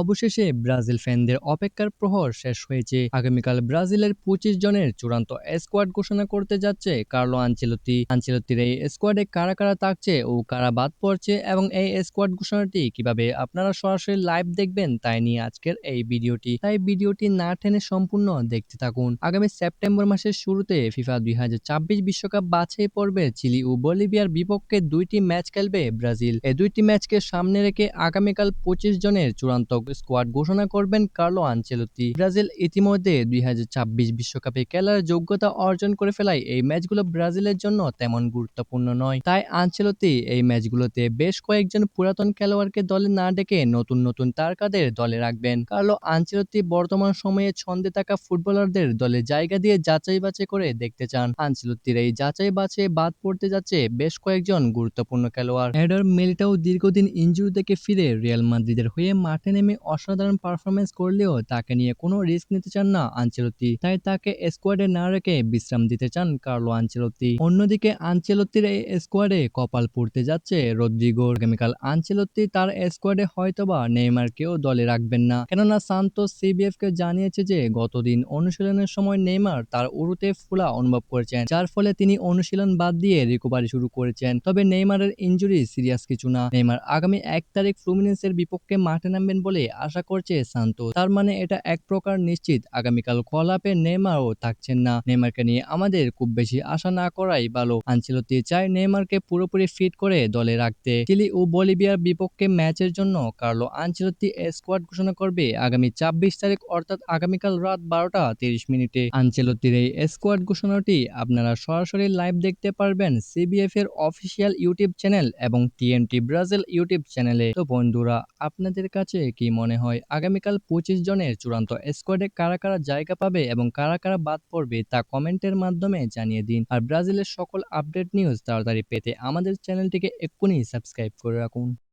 অবশেষে ব্রাজিল ফ্যানদের অপেক্ষার প্রহর শেষ হয়েছে। আগামীকাল ব্রাজিলের পঁচিশ জনের চূড়ান্ত স্কোয়াড ঘোষণা করতে যাচ্ছে কার্লো আঞ্চেলত্তি আঞ্চেলত্তির এই স্কোয়াডে কারা কারা থাকছে ও কারা বাদ পড়ছে এবং এই স্কোয়াড ঘোষণাটি কীভাবে আপনারা সরাসরি লাইভ দেখবেন তাই নিয়ে আজকের এই ভিডিওটি। তাই ভিডিওটি না টেনে সম্পূর্ণ দেখতে থাকুন। আগামী সেপ্টেম্বর মাসের শুরুতে ফিফা দুই বিশ্বকাপ বাছাই পর্বে চিলি ও বলিভিয়ার বিপক্ষে দুইটি ম্যাচ খেলবে ব্রাজিল। এই দুইটি ম্যাচকে সামনে রেখে আগামীকাল পঁচিশ জনের চূড়ান্ত স্কোয়াড ঘোষণা করবেন কার্লো আনচেলত্তি। ব্রাজিল ইতিমধ্যে দুই বিশ্বকাপে খেলার যোগ্যতা অর্জন করে ফেলায় এই ম্যাচগুলো ব্রাজিলের জন্য তেমন গুরুত্বপূর্ণ নয়। তাই আনচেলত্তি এই ম্যাচগুলোতে বেশ কয়েকজন পুরাতন খেলোয়াড়কে দলে না ডেকে নতুন নতুন তারকাদের দলে রাখবেন। কার্লো আনচেলত্তি বর্তমান সময়ে ছন্দে থাকা ফুটবলারদের দলে জায়গা দিয়ে যাচাই বাছাই করে দেখতে চান। আনচেলত্তির এই যাচাই বাছাই বাদ পড়তে যাচ্ছে বেশ কয়েকজন গুরুত্বপূর্ণ খেলোয়াড়। হেডার মেলিটাও দীর্ঘদিন ইঞ্জুরি থেকে ফিরে রিয়াল মাদ্রিদের হয়ে মাঠে নেমে অসাধারণ পারফরমেন্স করলেও তাকে নিয়ে কোনো রিস্ক নিতে চান না, আঞ্চেলত্তি। তাই তাকে স্কোয়াডে না রেখে বিশ্রাম দিতে চান কার্লো আঞ্চেলত্তি। অন্যদিকে আঞ্চেলত্তির এই স্কোয়াডে কপাল পড়তে যাচ্ছে রদ্রিগোর আগামীকাল আঞ্চেলত্তি তার স্কোয়াডে হয়তোবা নেইমারকেও দলে রাখবেন না। কেননা সান্তোস সিবিএফ কে জানিয়েছে যে, গতদিন অনুশীলনের সময় নেইমার তার উরুতে ফুলা অনুভব করেছেন, যার ফলে তিনি অনুশীলন বাদ দিয়ে রিকভারি শুরু করেছেন। তবে নেইমারের ইঞ্জুরি সিরিয়াস কিছু না। নেইমার আগামী এক তারিখ ফ্লুমিনেন্সের বিপক্ষে মাঠে নামবেন বলে আশা করছে সান্তোস। তার মানে এটা এক প্রকার নিশ্চিত, আগামীকাল কলাপে নেইমারও থাকছেন না। নেইমারকে নিয়ে আমাদের খুব বেশি আশা না করাই ভালো। আনচেলত্তি চায় নেইমারকে পুরোপুরি ফিট করে দলে রাখতে। চিলি ও বলিভিয়ার বিপক্ষে ম্যাচের জন্য কার্লো আনচেলত্তি স্কোয়াড ঘোষণা করবে আগামী ছাব্বিশ তারিখ অর্থাৎ আগামীকাল রাত বারোটা তিরিশ মিনিটে। আনচেলত্তির এই স্কোয়াড ঘোষণাটি আপনারা সরাসরি লাইভ দেখতে পারবেন সিবিএফ এর অফিসিয়াল ইউটিউব চ্যানেল এবং টিএনটি ব্রাজিল ইউটিউব চ্যানেলে। তো বন্ধুরা, আপনাদের কাছে কি মনে হয়? আগামীকাল পঁচিশ জনের চূড়ান্ত স্কোয়াডে কারা কারা জায়গা পাবে এবং কারা কারা বাদ পড়বে তা কমেন্টের মাধ্যমে জানিয়ে দিন। আর ব্রাজিলের সকল আপডেট নিউজ তাড়াতাড়ি পেতে আমাদের চ্যানেলটিকে এক্ষুনি সাবস্ক্রাইব করে রাখুন।